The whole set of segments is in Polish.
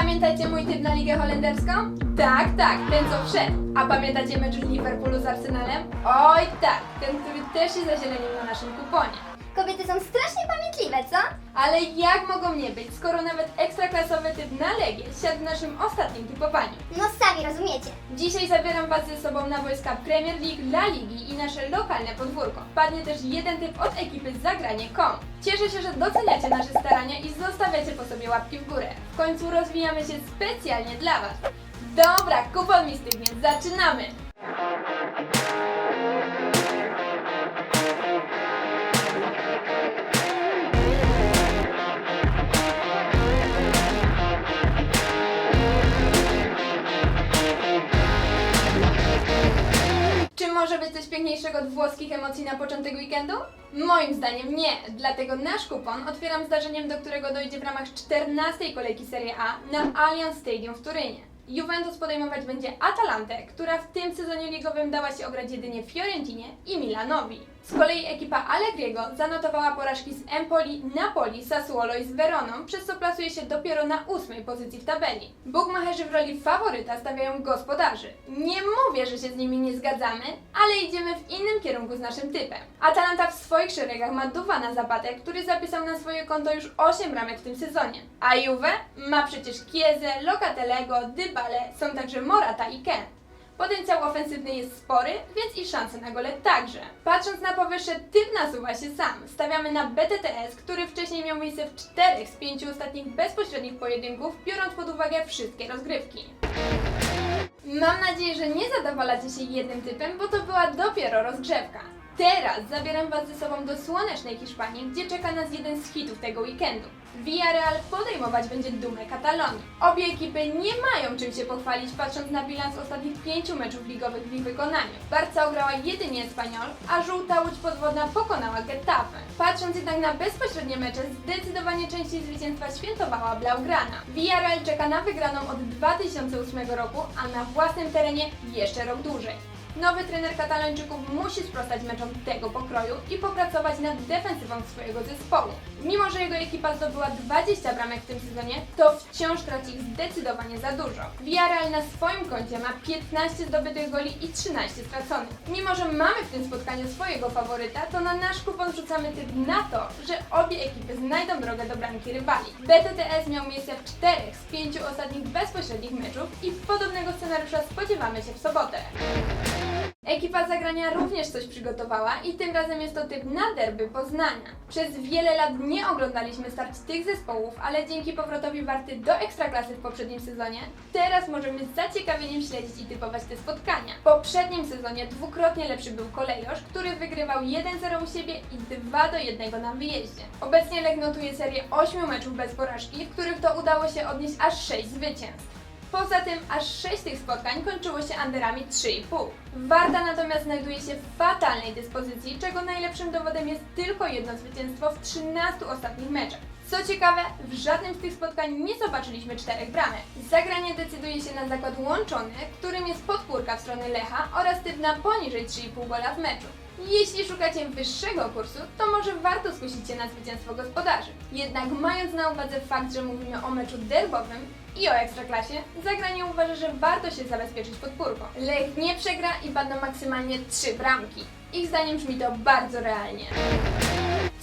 Pamiętacie mój typ na Ligę Holenderską? Tak, tak, ten co wszedł. A pamiętacie mecz Liverpoolu z Arsenalem? Oj tak, ten, który też się zazielenił na naszym kuponie. Kobiety są strasznie pamiętliwe, co? Ale jak mogą nie być, skoro nawet ekstraklasowy typ na Legię siadł w naszym ostatnim typowaniu? No sami rozumiecie. Dzisiaj zabieram Was ze sobą na wojska Premier League, La Ligi i nasze lokalne podwórko. Padnie też jeden typ od ekipy Zagranie.com. Cieszę się, że doceniacie nasze zostawiacie po sobie łapki w górę. W końcu rozwijamy się specjalnie dla Was. Dobra, kupon mi stygnie, zaczynamy! Może być coś piękniejszego od włoskich emocji na początek weekendu? Moim zdaniem nie, dlatego nasz kupon otwieram zdarzeniem, do którego dojdzie w ramach 14 kolejki Serie A na Allianz Stadium w Turynie. Juventus podejmować będzie Atalantę, która w tym sezonie ligowym dała się ograć jedynie Fiorentinie i Milanowi. Z kolei ekipa Allegriego zanotowała porażki z Empoli, Napoli, Sassuolo i z Veroną, przez co plasuje się dopiero na ósmej pozycji w tabeli. Bugmacherzy w roli faworyta stawiają gospodarzy. Nie mówię, że się z nimi nie zgadzamy, ale idziemy w innym kierunku z naszym typem. Atalanta w swoich szeregach ma Duwana Zapatę, który zapisał na swoje konto już 8 bramek w tym sezonie. A Juve ma przecież Chiezę, Locatelego, Dybale, są także Morata i Ken. Potencjał ofensywny jest spory, więc i szanse na gole także. Patrząc na powyższe, typ nasuwa się sam. Stawiamy na BTTS, który wcześniej miał miejsce w czterech z pięciu ostatnich bezpośrednich pojedynków, biorąc pod uwagę wszystkie rozgrywki. Mam nadzieję, że nie zadowalacie się jednym typem, bo to była dopiero rozgrzewka. Teraz zabieram Was ze sobą do słonecznej Hiszpanii, gdzie czeka nas jeden z hitów tego weekendu. Villarreal podejmować będzie dumę Katalonii. Obie ekipy nie mają czym się pochwalić, patrząc na bilans ostatnich pięciu meczów ligowych w ich wykonaniu. Barca ograła jedynie Espanyol, a żółta łódź podwodna pokonała Getafe. Patrząc jednak na bezpośrednie mecze, zdecydowanie częściej zwycięstwa świętowała Blaugrana. Villarreal czeka na wygraną od 2008 roku, a na własnym terenie jeszcze rok dłużej. Nowy trener Katalończyków musi sprostać meczom tego pokroju i popracować nad defensywą swojego zespołu. Mimo, że jego ekipa zdobyła 20 bramek w tym sezonie, to wciąż traci ich zdecydowanie za dużo. Villarreal na swoim koncie ma 15 zdobytych goli i 13 straconych. Mimo, że mamy w tym spotkaniu swojego faworyta, to na nasz kupon rzucamy typ na to, że obie ekipy znajdą drogę do bramki rywali. BTTS miał miejsce w 4 z 5 ostatnich bezpośrednich meczów i podobnego scenariusza spodziewamy się w sobotę. Ekipa zagrania również coś przygotowała i tym razem jest to typ na derby Poznania. Przez wiele lat nie oglądaliśmy starć tych zespołów, ale dzięki powrotowi Warty do Ekstraklasy w poprzednim sezonie, teraz możemy z zaciekawieniem śledzić i typować te spotkania. W poprzednim sezonie dwukrotnie lepszy był Kolejosz, który wygrywał 1-0 u siebie i 2-1 na wyjeździe. Obecnie Lech notuje serię 8 meczów bez porażki, w których to udało się odnieść aż 6 zwycięstw. Poza tym aż 6 tych spotkań kończyło się underami 3,5. Warta natomiast znajduje się w fatalnej dyspozycji, czego najlepszym dowodem jest tylko jedno zwycięstwo w 13 ostatnich meczach. Co ciekawe, w żadnym z tych spotkań nie zobaczyliśmy czterech bramek. Zagranie decyduje się na zakład łączony, którym jest podpórka w stronę Lecha oraz typ na poniżej 3,5 gola w meczu. Jeśli szukacie wyższego kursu, to może warto skusić się na zwycięstwo gospodarzy. Jednak mając na uwadze fakt, że mówimy o meczu derbowym i o ekstraklasie, zagranie uważa, że warto się zabezpieczyć podpórką. Lech nie przegra i padną maksymalnie 3 bramki. Ich zdaniem brzmi to bardzo realnie.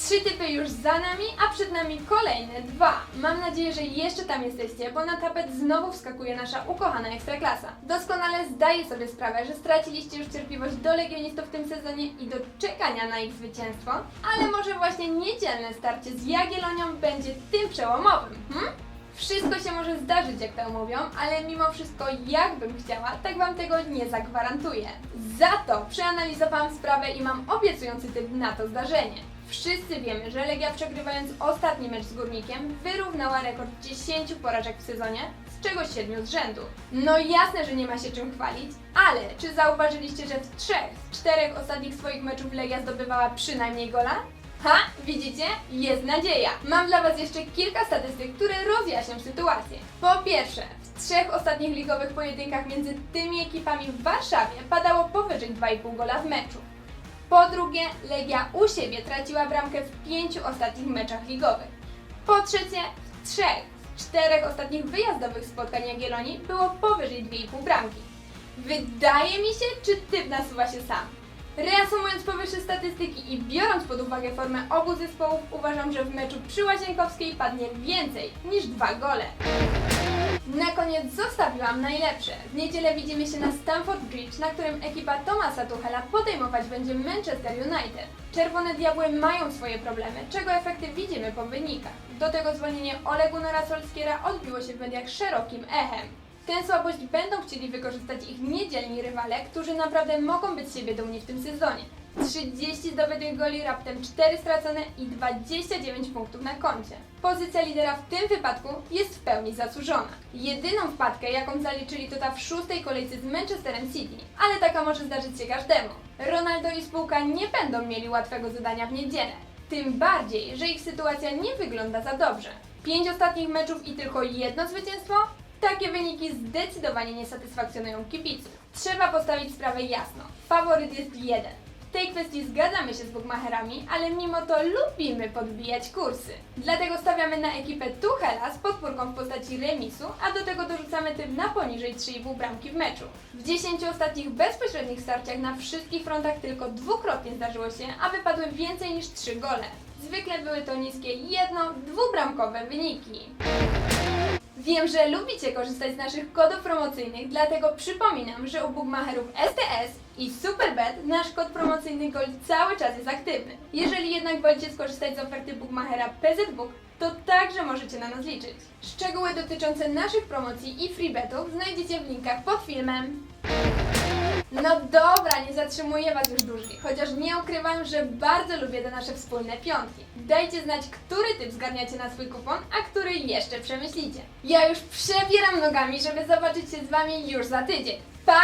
Trzy typy już za nami, a przed nami kolejne dwa. Mam nadzieję, że jeszcze tam jesteście, bo na tapet znowu wskakuje nasza ukochana ekstraklasa. Doskonale zdaję sobie sprawę, że straciliście już cierpliwość do legionistów w tym sezonie i do czekania na ich zwycięstwo, ale może właśnie niedzielne starcie z Jagiellonią będzie tym przełomowym, hmm? Wszystko się może zdarzyć, jak to mówią, ale mimo wszystko, jakbym chciała, tak Wam tego nie zagwarantuję. Za to przeanalizowałam sprawę i mam obiecujący typ na to zdarzenie. Wszyscy wiemy, że Legia przegrywając ostatni mecz z Górnikiem wyrównała rekord 10 porażek w sezonie, z czego 7 z rzędu. No jasne, że nie ma się czym chwalić, ale czy zauważyliście, że w trzech z czterech ostatnich swoich meczów Legia zdobywała przynajmniej gola? Ha, widzicie? Jest nadzieja. Mam dla Was jeszcze kilka statystyk, które rozjaśnią sytuację. Po pierwsze, w trzech ostatnich ligowych pojedynkach między tymi ekipami w Warszawie padało powyżej 2,5 gola w meczu. Po drugie, Legia u siebie traciła bramkę w pięciu ostatnich meczach ligowych. Po trzecie, w trzech z czterech ostatnich wyjazdowych spotkań Jagiellonii było powyżej 2,5 bramki. Wydaje mi się, czy typ nasuwa się sam. Reasumując powyższe statystyki i biorąc pod uwagę formę obu zespołów, uważam, że w meczu przy Łazienkowskiej padnie więcej niż dwa gole. Na koniec zostawiłam najlepsze. W niedzielę widzimy się na Stamford Bridge, na którym ekipa Thomasa Tuchela podejmować będzie Manchester United. Czerwone Diabły mają swoje problemy, czego efekty widzimy po wynikach. Do tego zwolnienie Ole Gunnara Solskiera odbiło się w mediach szerokim echem. Tę słabość będą chcieli wykorzystać ich niedzielni rywale, którzy naprawdę mogą być siebie dumni w tym sezonie. 30 zdobytych goli, raptem 4 stracone i 29 punktów na koncie. Pozycja lidera w tym wypadku jest w pełni zasłużona. Jedyną wpadkę, jaką zaliczyli, to ta w szóstej kolejce z Manchesterem City, ale taka może zdarzyć się każdemu. Ronaldo i spółka nie będą mieli łatwego zadania w niedzielę. Tym bardziej, że ich sytuacja nie wygląda za dobrze. Pięć ostatnich meczów i tylko jedno zwycięstwo? Takie wyniki zdecydowanie nie satysfakcjonują kibiców. Trzeba postawić sprawę jasno. Faworyt jest jeden. W tej kwestii zgadzamy się z bookmacherami, ale mimo to lubimy podbijać kursy. Dlatego stawiamy na ekipę Tuchela z podpórką w postaci remisu, a do tego dorzucamy typ na poniżej 3,5 bramki w meczu. W 10 ostatnich bezpośrednich starciach na wszystkich frontach tylko dwukrotnie zdarzyło się, aby padły więcej niż 3 gole. Zwykle były to niskie jedno, dwubramkowe wyniki. Wiem, że lubicie korzystać z naszych kodów promocyjnych, dlatego przypominam, że u bookmacherów STS i Superbet nasz kod promocyjny GOLD cały czas jest aktywny. Jeżeli jednak wolicie skorzystać z oferty bookmachera PZBook, to także możecie na nas liczyć. Szczegóły dotyczące naszych promocji i freebetów znajdziecie w linkach pod filmem. No dobra, nie zatrzymuję Was już dłużej, chociaż nie ukrywam, że bardzo lubię te nasze wspólne piątki. Dajcie znać, który typ zgarniacie na swój kupon, a który jeszcze przemyślicie. Ja już przebieram nogami, żeby zobaczyć się z Wami już za tydzień. Pa!